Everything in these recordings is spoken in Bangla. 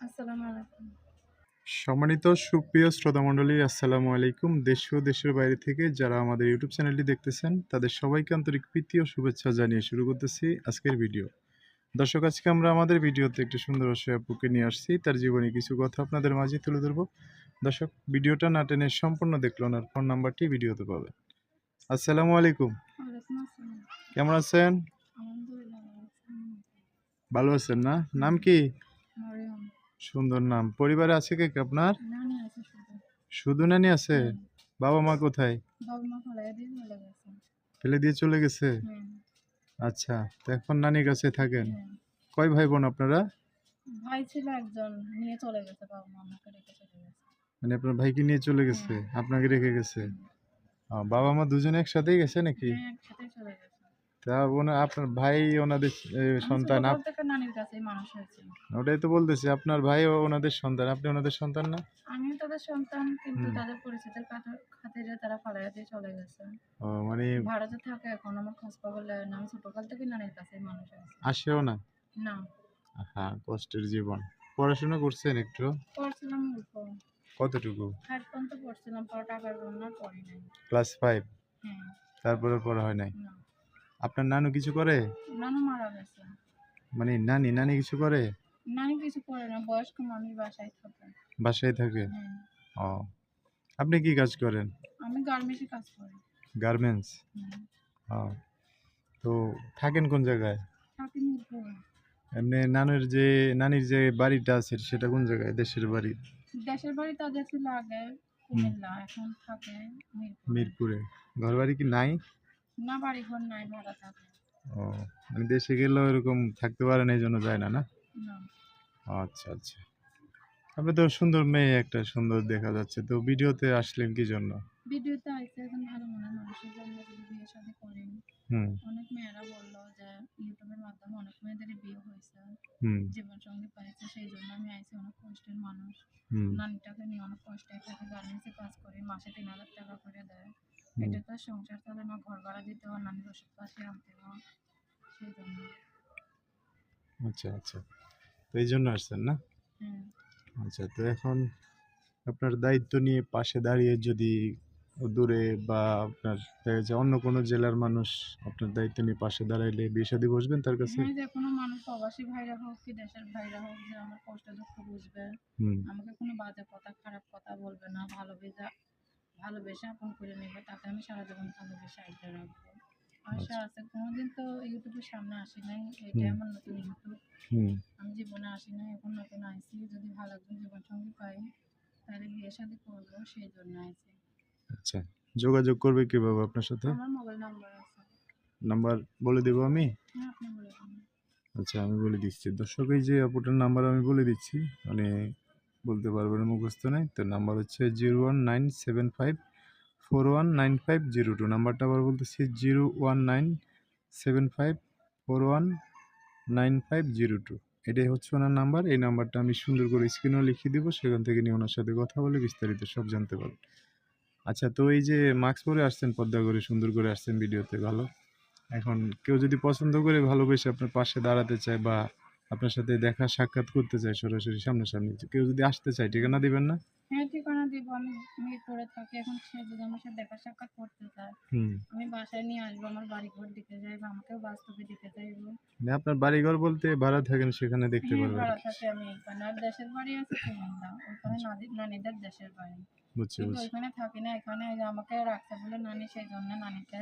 আসসালামু আলাইকুম। সম্মানিত সুপ্রিয় শ্রোতামণ্ডলী আসসালামু আলাইকুম। দেশ ও দেশের বাইরে থেকে যারা আমাদের ইউটিউব চ্যানেলটি দেখতেছেন তাদের সবাইকে আন্তরিক প্রীতি ও শুভেচ্ছা জানিয়ে শুরু করতেছি আজকের ভিডিও। দর্শক আজকে আমরা আমাদের ভিডিওতে একটি সুন্দর আপুকে নিয়ে আসছি। তার জীবনে কিছু কথা আপনাদের মাঝে তুলে ধরবো। দর্শক ভিডিওটা না টেনে সম্পূর্ণ দেখল ওনার ফোন নাম্বারটি ভিডিওতে পাবেন। আসসালামু আলাইকুম। কেমন আছেন? ভালো আছেন না? নাম কি। সুন্দর নাম। পরিবারে আছে কে কে আপনার? শুধু। নানি আছে? বাবা মা কোথায়। ফেলে দিয়ে চলে গেছে? আচ্ছা তো এখন নানির কাছে থাকেন? কয় ভাই বোন আপনারা? ভাই ছিল একজন নিয়ে চলে গেছে বাবা মা আমাকে রেখে চলে গেছে। মানে আপনার ভাইকে নিয়ে চলে গেছে? আপনাকে রেখে গেছে? বাবা মা দুজনে একসাথেই গেছে নাকি? হ্যাঁ একসাথেই চলে গেছে। আপনার ভাই ওনাদের সন্তান। ওটাই তো বলতেছি আপনার ভাই ওনাদের সন্তান আপনি ওনাদের সন্তান না? আমিও তাদের সন্তান কিন্তু তাদের পরিচিতির খাতিরে তারা ফলাইয়া দিয়ে চলে গেছে। ও মানে ভাড়াতে থাকে এখন আমার খোঁজ খবর নেয় না আমি ছোটকাল থেকে নানির কাছেই মানুষ হয়েছি। আসেও না? না। হ্যাঁ কষ্টের জীবন। পড়াশোনা করছেন একটু? পড়ছিলাম অল্প। কতটুকু? ফাইভ পর্যন্ত পড়ছিলাম পর টাকার জন্য পড়ি নাই। Class five? হ্যাঁ। তারপরে পড়া হয় নাই? না। আপনার নানু কিছু করে? নানু মারা গেছে। মানে নানি নানি কিছু করে? নানি কিছু করে না বয়স্ক মানুষ বাসায় থাকে। বাসায় থাকে? হ্যাঁ। ও। আপনি কি কাজ করেন? আমি গার্মেন্টসে কাজ করি। গার্মেন্টস? ও। তো থাকেন কোন জায়গায়? থাকি মিরপুর। এমনি নানুর যে নানির যে বাড়িটা আছে সেটা কোন জায়গায়? দেশের বাড়ি? দেশের বাড়ি তাদের ছিল আগে কুমিল্লা এখন থাকে মিরপুরে। ঘর বাড়ি কি নাই? না বাড়ি ঘর নাই ভাড়া থাকে। ও মানে দেশে গেলেও এরকম থাকতে পারেন এই জন্য যায় না না? আচ্ছা আচ্ছা। আপনি তো সুন্দর মেয়ে একটা সুন্দর দেখা যাচ্ছে। তো ভিডিওতে আসলেন কি জন্য? ভিডিওতে আইসে এখন ভালো মনে মানুষের জন্য যদি বিয়ে শাদী করেন। হুম। অনেক মেয়েরা বলল যে অনেক মেয়েদের বিয়ে হয়েছে জীবন সঙ্গী পাইছে সেই জন্য আমি আইসি অনেক কষ্টের মানুষ। হুম। নানিটাকে নিয়ে অনেক কষ্টে থাকে গার্মেন্টসে কাজ করি মাসে তিন হাজার টাকা করে দেয়। এটা তো সংসার চলে না ঘর ভাড়া দিতে হয় নানির ওষুধ পাশে আনতে হয় সেই জন্য। আচ্ছা আচ্ছা। তো এই জন্য আসছেন না? হুম। আচ্ছা তো এখন আপনার দায়িত্ব নিয়ে পাশে দাঁড়িয়ে যদি দূরে বা আপনার দেখা অন্য কোনো জেলার মানুষ আপনার দায়িত্ব নিয়ে পাশে দাঁড়াইলে বিয়ে শাদী বসবেন তার কাছে? হ্যাঁ যে কোনো মানুষ প্রবাসী ভাইরা হোক কি দেশের ভাইরা হোক যে আমার কষ্ট দুঃখ বুঝবে আমাকে কোনো বাজে কথা খারাপ কথা বলবে না ভালোবেসে ভালোবেসে আপন করে নেবে তাকে আমি সারা জীবন ভালোবেসে রাখব। আশা আচ্ছা। আছে কোনোদিন তো ইউটিউবের সামনে আসি নাই আমার নতুন ইউটিউব। হুম। আমি জীবনে আসি নাই এখন নতুন আইসি যদি ভালো একজন জীবন সঙ্গী পাই তাহলে বিয়ে শাদী করব সেই জন্য আইসি। আচ্ছা যোগাযোগ করবে কীভাবে আপনার সাথে? আমার মোবাইল নাম্বার আছে। নাম্বার বলে দেবো আমি? হ্যাঁ আচ্ছা আমি বলে দিচ্ছি। দর্শক এই যে আপুটার নাম্বার আমি বলে দিচ্ছি মানে বলতে পারবেন মুখস্থ নাই। তো নাম্বার হচ্ছে zero one nine seven five four one nine five zero two. নাম্বারটা আবার বলতেছি zero one nine seven five four one nine five zero two. এটাই হচ্ছে ওনার নাম্বার। এই নাম্বারটা আমি সুন্দর করে স্ক্রিনেও লিখিয়ে দেবো। সেখান থেকে নিয়ে ওনার সাথে কথা বলে বিস্তারিত সব জানতে পারবেন। আচ্ছা তো এই যে মাস্ক পরে আসছেন পদ্মা করে, সুন্দর করে আসছেন ভিডিওতে ভালো? এখন কেউ যদি পছন্দ করে ভালোবেসে আপনার পাশে দাঁড়াতে চায় বা আপনার সাথে দেখা সাক্ষাৎ করতে চাই সরাসরি সামনাসামনি। কেউ যদি আসতে চায় ঠিকানা দিবেন না? হ্যাঁ ঠিকানা দিব। আমি মিরপুরে থাকি। এখন সে যদি আমার সাথে দেখা সাক্ষাৎ করতে চায় হুম। আমি বাসায় নিয়ে আসব। আমার বাড়ি ঘর দিতে যাই বা আমাকেও বাস্তবে দিতে চাইব মানে আপনার বাড়িঘর বলতে ভাড়া থাকেন সেখানে দেখতে হ্যাঁ পারবেন। ভাড়া থাকে আমি এখানে আর দেশের বাড়ি আছে কুমিল্লা ওখানে নানি নানিদের দেশের বাড়ি। বুঝছি বুঝছি। থাকি না। এখানে আমাকে রাখতে বলে নানি সেই জন্য নানিকে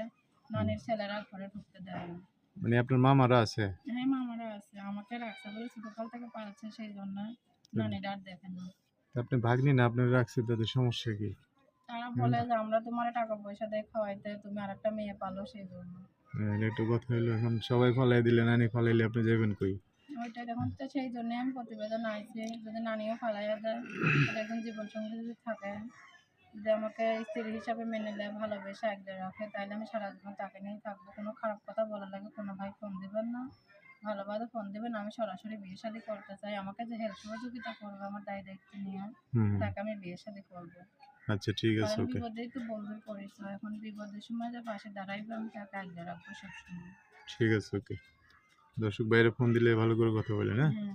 নানির ছেলেরা ঘরে ঢুকতে দেয় না। মানে আপনার মামারা আছে? হ্যাঁ মামারা আছে। আমাকে রাখতে বলে ছোটকাল থেকে পালছে সেই জন্য নানিরা আর দেখেন না। আপনি ভাগ্নি না? আপনার রাখছে তাদের সমস্যা কি? তারা বলে যে আমরা তোমার টাকা পয়সা দিয়ে খাওয়াইতে তুমি আর একটা মেয়ে পালো সেই জন্য হ্যাঁ, একটু কথা হলো এখন সবাই ফলাই দিলে নানি ফলাইলে আপনি যাবেন কই? ওইটা দেখুন তো সেই জন্য আমি প্রতিবেদন আইছি। যদি নানিও ফালাইয়া দেয় তাহলে একজন জীবন সঙ্গী যদি থাকে যদি আমাকে স্ত্রী হিসাবে মেনে নেয় ভালোবেসে আগলে রাখে তাহলে আমি সারা জীবন তাকে নিয়েই থাকব। কোনো খারাপ কথা বলার লাগে কোনো ভাই ফোন দিবেন না ভালোভাবে ফোন দিবেন আমি সরাসরি বিয়ে শাদী করতে চাই। আমাকে যে হেল্প সহযোগিতা করবে আমার দায় দায়িত্ব নিয়ে তাকে আমি বিয়ে শাদী করব। আচ্ছা ঠিক আছে ওকে। বিপদেই তো বন্ধুর পরিচয় এখন বিপদের সময় যে পাশে দাঁড়াইবে আমি তাকে আগলে রাখব সবসময়। ঠিক আছে ওকে। দর্শক বাইরে ফোন দিলে ভালো করে কথা বলেন হ্যাঁ? হুম।